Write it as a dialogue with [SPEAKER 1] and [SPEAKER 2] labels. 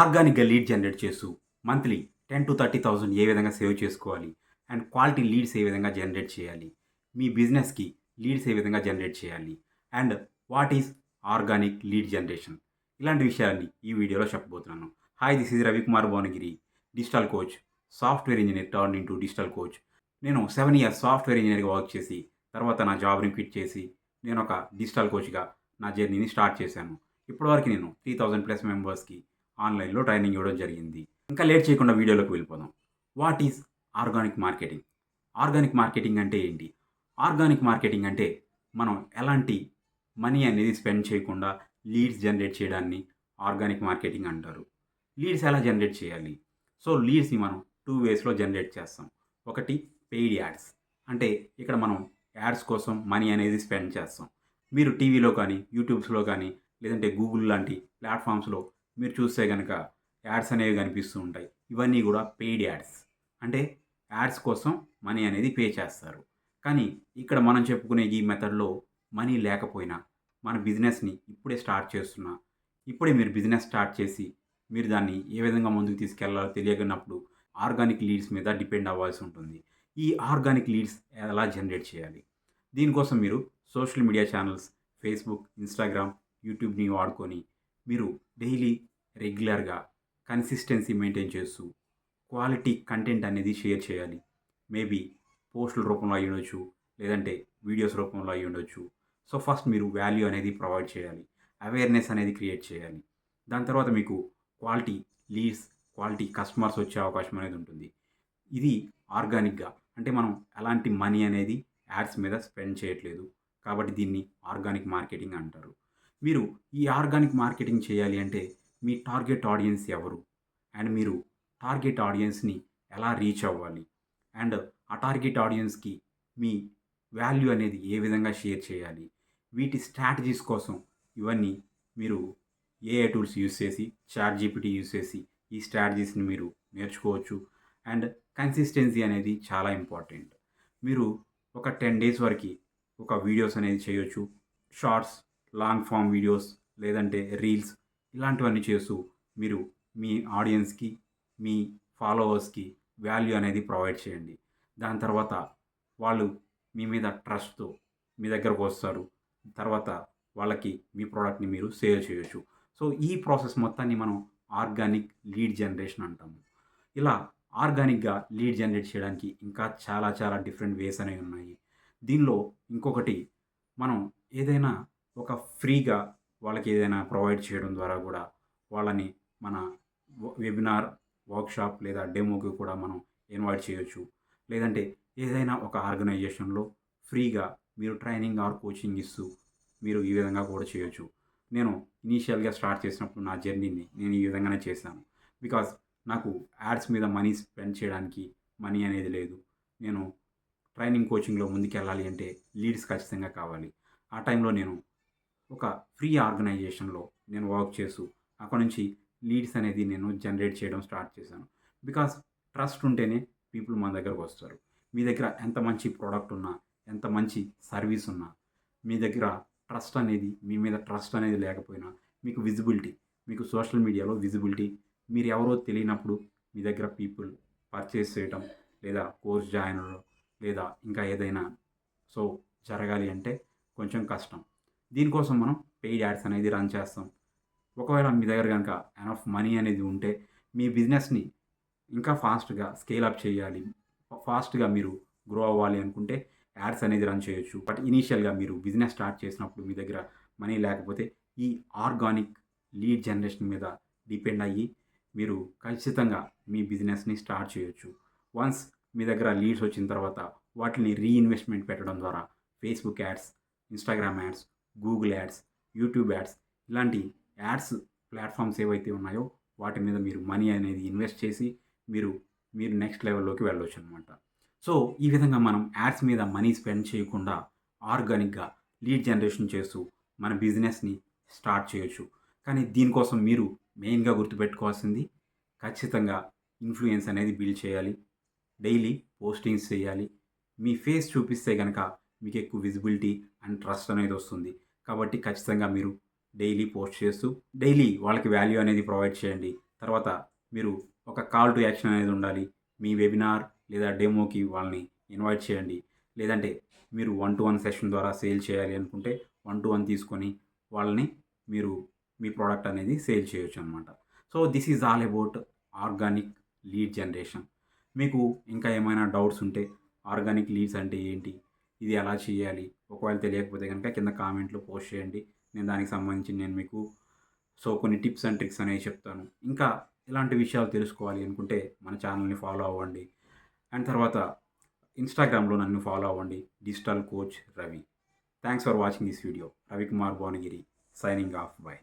[SPEAKER 1] ఆర్గానిక్గా lead generate చేస్తూ monthly ten to thirty thousand ఏ విధంగా సేవ్ చేసుకోవాలి అండ్ క్వాలిటీ లీడ్స్ ఏ విధంగా జనరేట్ చేయాలి. మీ బిజినెస్కి లీడ్స్ ఏ విధంగా జనరేట్ చేయాలి and what is organic lead generation? ఇలాంటి విషయాన్ని ఈ వీడియోలో చెప్పబోతున్నాను. Hi this is Ravikumar Bhuvanagiri digital coach software engineer turn into digital coach. నేను సెవెన్ ఇయర్స్ సాఫ్ట్వేర్ ఇంజనీర్గా వర్క్ చేసి తర్వాత నా జాబ్ని క్విట్ చేసి నేను ఒక డిజిటల్ కోచ్గా నా జర్నీని స్టార్ట్ చేశాను. ఇప్పటివరకు నేను త్రీ థౌజండ్ ప్లస్ మెంబర్స్కి ఆన్లైన్లో ట్రైనింగ్ ఇవ్వడం జరిగింది. ఇంకా లేట్ చేయకుండా వీడియోలోకి వెళ్ళిపోదాం. What is organic marketing? Organic marketing అంటే ఏంటి? ఆర్గానిక్ మార్కెటింగ్ అంటే మనం ఎలాంటి మనీ అనేది స్పెండ్ చేయకుండా లీడ్స్ జనరేట్ చేయడాన్ని ఆర్గానిక్ మార్కెటింగ్ అంటారు. లీడ్స్ ఎలా జనరేట్ చేయాలి? సో లీడ్స్ని మనం టూ వేస్లో జనరేట్ చేస్తాం. ఒకటి పెయిడ్ యాడ్స్ అంటే ఇక్కడ మనం యాడ్స్ కోసం మనీ అనేది స్పెండ్ చేస్తాం. మీరు టీవీలో కానీ యూట్యూబ్స్లో కానీ లేదంటే గూగుల్ లాంటి ప్లాట్ఫామ్స్లో మీరు చూస్తే కనుక యాడ్స్ అనేవి కనిపిస్తూ ఉంటాయి. ఇవన్నీ కూడా పెయిడ్ యాడ్స్. అంటే యాడ్స్ కోసం మనీ అనేది పే చేస్తారు. కానీ ఇక్కడ మనం చెప్పుకునే ఈ మెథడ్లో మనీ లేకపోయినా మన బిజినెస్ని ఇప్పుడే స్టార్ట్ చేస్తున్నా ఇప్పుడే మీరు బిజినెస్ స్టార్ట్ చేసి మీరు దాన్ని ఏ విధంగా ముందుకు తీసుకెళ్ళాలో తెలియకున్నప్పుడు ఆర్గానిక్ లీడ్స్ మీద డిపెండ్ అవ్వాల్సి ఉంటుంది. ఈ ఆర్గానిక్ లీడ్స్ ఎలా జనరేట్ చేయాలి? దీనికోసం మీరు social media channels Facebook Instagram యూట్యూబ్ని వాడుకొని మీరు డైలీ రెగ్యులర్గా కన్సిస్టెన్సీ మెయింటైన్ చేస్తూ క్వాలిటీ కంటెంట్ అనేది షేర్ చేయాలి. మేబీ పోస్టుల రూపంలో అయి ఉండొచ్చు లేదంటే వీడియోస్ రూపంలో అయి ఉండొచ్చు. సో ఫస్ట్ మీరు వాల్యూ అనేది ప్రొవైడ్ చేయాలి. అవేర్నెస్ అనేది క్రియేట్ చేయాలి. దాని తర్వాత మీకు క్వాలిటీ లీడ్స్ క్వాలిటీ కస్టమర్స్ వచ్చే అవకాశం అనేది ఉంటుంది. ఇది ఆర్గానిక్గా అంటే మనం ఎలాంటి మనీ అనేది యాడ్స్ మీద స్పెండ్ చేయట్లేదు. కాబట్టి దీన్ని ఆర్గానిక్ మార్కెటింగ్ అంటారు. మీరు ఈ ఆర్గానిక్ మార్కెటింగ్ చేయాలి అంటే మీ టార్గెట్ ఆడియన్స్ ఎవరు? అండ్ మీరు టార్గెట్ ఆడియన్స్ని ఎలా రీచ్ అవ్వాలి? అండ్ ఆ టార్గెట్ ఆడియన్స్కి మీ వాల్యూ అనేది ఏ విధంగా షేర్ చేయాలి? వీటి స్ట్రాటజీస్ కోసం ఇవన్నీ మీరు ఏఐ టూల్స్ యూస్ చేసి చాట్ జీపీటీ యూస్ చేసి ఈ స్ట్రాటజీస్ని మీరు నేర్చుకోవచ్చు. అండ్ కన్సిస్టెన్సీ అనేది చాలా ఇంపార్టెంట్. మీరు ఒక టెన్ డేస్ వరకు ఒక వీడియోస్ అనేది చేయొచ్చు. షార్ట్స్ లాంగ్ ఫామ్ వీడియోస్ లేదంటే రీల్స్ ఇలాంటివన్నీ చేస్తూ మీరు మీ ఆడియన్స్కి మీ ఫాలోవర్స్కి వాల్యూ అనేది ప్రొవైడ్ చేయండి. దాని తర్వాత వాళ్ళు మీ మీద ట్రస్ట్తో మీ దగ్గరకు వస్తారు. తర్వాత వాళ్ళకి మీ ప్రోడక్ట్ని మీరు సేల్ చేయొచ్చు. సో ఈ ప్రాసెస్ మొత్తాన్ని మనం ఆర్గానిక్ లీడ్ జనరేషన్ అంటాము. ఇలా ఆర్గానిక్గా లీడ్ జనరేట్ చేయడానికి ఇంకా చాలా చాలా డిఫరెంట్ వేస్ అనేవి ఉన్నాయి. దీనిలో ఇంకొకటి మనం ఏదైనా ఒక ఫ్రీగా వాళ్ళకి ఏదైనా ప్రొవైడ్ చేయడం ద్వారా కూడా వాళ్ళని మన వెబినార్ వర్క్షాప్ లేదా డెమోకి కూడా మనం ఇన్వైట్ చేయొచ్చు. లేదంటే ఏదైనా ఒక ఆర్గనైజేషన్లో ఫ్రీగా మీరు ట్రైనింగ్ ఆర్ కోచింగ్ ఇస్తూ మీరు ఈ విధంగా కూడా చేయొచ్చు. నేను ఇనీషియల్గా స్టార్ట్ చేసినప్పుడు నా జర్నీని నేను ఈ విధంగానే చేశాను. బికాజ్ నాకు యాడ్స్ మీద మనీ స్పెండ్ చేయడానికి మనీ అనేది లేదు. నేను ట్రైనింగ్ కోచింగ్లో ముందుకెళ్ళాలి అంటే లీడ్స్ ఖచ్చితంగా కావాలి. ఆ టైంలో నేను ఒక ఫ్రీ ఆర్గనైజేషన్లో నేను వర్క్ చేస్తూ అక్కడ నుంచి లీడ్స్ అనేది నేను జనరేట్ చేయడం స్టార్ట్ చేశాను. బికాస్ ట్రస్ట్ ఉంటేనే పీపుల్ మన దగ్గరకు వస్తారు. మీ దగ్గర ఎంత మంచి ప్రోడక్ట్ ఉన్నా ఎంత మంచి సర్వీస్ ఉన్నా మీ దగ్గర ట్రస్ట్ అనేది మీ మీద ట్రస్ట్ అనేది లేకపోయినా మీకు విజిబిలిటీ మీకు సోషల్ మీడియాలో విజిబిలిటీ మీరు ఎవరో తెలియనప్పుడు మీ దగ్గర పీపుల్ పర్చేస్ చేయటం లేదా కోర్స్ జాయిన్ అవ్వడం లేదా ఇంకా ఏదైనా సో జరగాలి అంటే కొంచెం కష్టం. దీనికోసం మనం పెయిడ్ యాడ్స్ అనేది రన్ చేస్తాం. ఒకవేళ మీ దగ్గర కనుక ఎనఫ్ మనీ అనేది ఉంటే మీ బిజినెస్ని ఇంకా ఫాస్ట్గా స్కేల్ అప్ చేయాలి. ఫాస్ట్గా మీరు గ్రో అవ్వాలి అనుకుంటే యాడ్స్ అనేది రన్ చేయొచ్చు. బట్ ఇనీషియల్గా మీరు బిజినెస్ స్టార్ట్ చేసినప్పుడు మీ దగ్గర మనీ లేకపోతే ఈ ఆర్గానిక్ లీడ్ జనరేషన్ మీద డిపెండ్ అయ్యి మీరు ఖచ్చితంగా మీ బిజినెస్ని స్టార్ట్ చేయొచ్చు. వన్స్ మీ దగ్గర లీడ్స్ వచ్చిన తర్వాత వాటిని రీఇన్వెస్ట్మెంట్ పెట్టడం ద్వారా Facebook ads Instagram ads Google ads YouTube ads ఇలాంటి యాడ్స్ ప్లాట్ఫామ్స్ ఏవైతే ఉన్నాయో వాటి మీద మీరు మనీ అనేది ఇన్వెస్ట్ చేసి మీరు మీరు నెక్స్ట్ లెవెల్లోకి వెళ్ళొచ్చు అనమాట సో ఈ విధంగా మనం యాడ్స్ మీద మనీ స్పెండ్ చేయకుండా ఆర్గానిక్గా లీడ్ జనరేషన్ చేస్తూ మన బిజినెస్ని స్టార్ట్ చేయొచ్చు. కానీ దీనికోసం మీరు మెయిన్గా గుర్తుపెట్టుకోవాల్సింది ఖచ్చితంగా ఇన్ఫ్లుయెన్స్ అనేది బిల్డ్ చేయాలి. డైలీ పోస్టింగ్స్ చేయాలి. మీ ఫేస్ చూపిస్తే కనుక మీకు ఎక్కువ విజిబిలిటీ అండ్ ట్రస్ట్ అనేది వస్తుంది. కాబట్టి ఖచ్చితంగా మీరు డైలీ పోస్ట్ చేస్తూ డైలీ వాళ్ళకి వాల్యూ అనేది ప్రొవైడ్ చేయండి. తర్వాత మీరు ఒక కాల్ టు యాక్షన్ అనేది ఉండాలి. మీ వెబినార్ లేదా డెమోకి వాళ్ళని ఇన్వైట్ చేయండి. లేదంటే మీరు వన్ టు వన్ సెషన్ ద్వారా సేల్ చేయాలి అనుకుంటే వన్ టు వన్ తీసుకొని వాళ్ళని మీరు మీ ప్రోడక్ట్ అనేది సేల్ చేయొచ్చు అనమాట so this is all about organic lead generation. మీకు ఇంకా ఏమైనా డౌట్స్ ఉంటే ఆర్గానిక్ లీడ్స్ అంటే ఏంటి? ఇది ఎలా చేయాలి? ఒకవేళ తెలియకపోతే కనుక కింద కామెంట్లో పోస్ట్ చేయండి. నేను దానికి సంబంధించి నేను మీకు సో కొన్ని టిప్స్ అండ్ ట్రిక్స్ అనేవి చెప్తాను. ఇంకా ఇలాంటి విషయాలు తెలుసుకోవాలి అనుకుంటే మన ఛానల్ని ఫాలో అవ్వండి. అండ్ తర్వాత ఇన్స్టాగ్రామ్లో నన్ను ఫాలో అవ్వండి. Digital coach Ravi. Thanks for watching this video. Ravikumar Bhuvanagiri signing off. Bye.